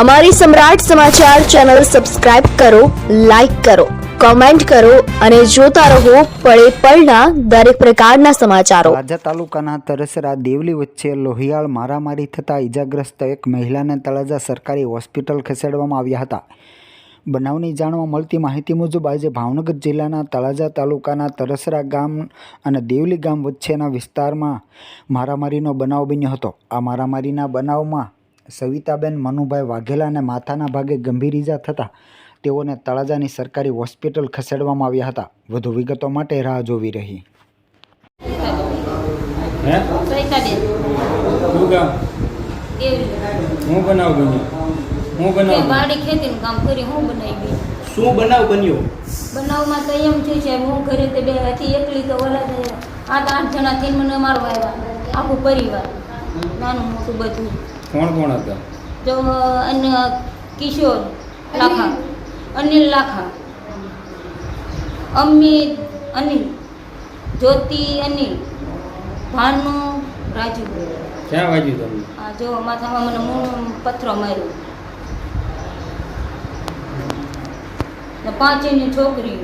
અમારી Samrat Samachar channel subscribe કરો, like કરો, કોમેન્ટ કરો અને જોતા રહો પળે પળના દરેક પ્રકારના સમાચારો. રાજા તાલુકાના તરસરા દેવલી વચ્ચે લોહિયાળ મારામારી થતાં ઈજાગ્રસ્ત એક મહિલાને તળાજા સરકારી હોસ્પિટલ ખસેડવામાં આવ્યા હતા. બનાવની જાણવા મળતી માહિતી મુજબ આજે ભાવનગર જિલ્લાના તળાજા તાલુકાના તરસરા ગામ અને દેવલી ગામ વચ્ચેના વિસ્તારમાં મારામારીનો બનાવ બન્યો હતો. આ મારામારીના બનાવમાં સવિતાબેન મનુભાઈ વાઘેલાને માથાના ભાગે ગંભીર ઇજા થતાં તેઓને તળાજાની સરકારી હોસ્પિટલ ખસેડવામાં આવ્યા હતા. વધુ વિગતો માટે રાહ જોવી રહી. શું હું બનાવ બન્યો? હું બનાવ વાડી ખેતીનું કામ કરી હું બનાવી. શું બનાવ બન્યો? બનાવમાં તો એમ થયું છે હું ઘરે તે બે હતી એકલી તો ઓલા આઠ આઠ જણા થઈને મને મારવા આવ્યા આખું પરિવાર. નાનું મોટું બધું. કોણ કોણ હતા? તો કિશોર લાખા. અનિલ લાખા. અમિત અનિલ જ્યોતિ અનિલ ભાનુ રાજુ. ક્યાં વાગ્યું તમને? આ જો માથામાં મને મૂળ પથ્થરો માર્યો. ને પાંચ એની છોકરી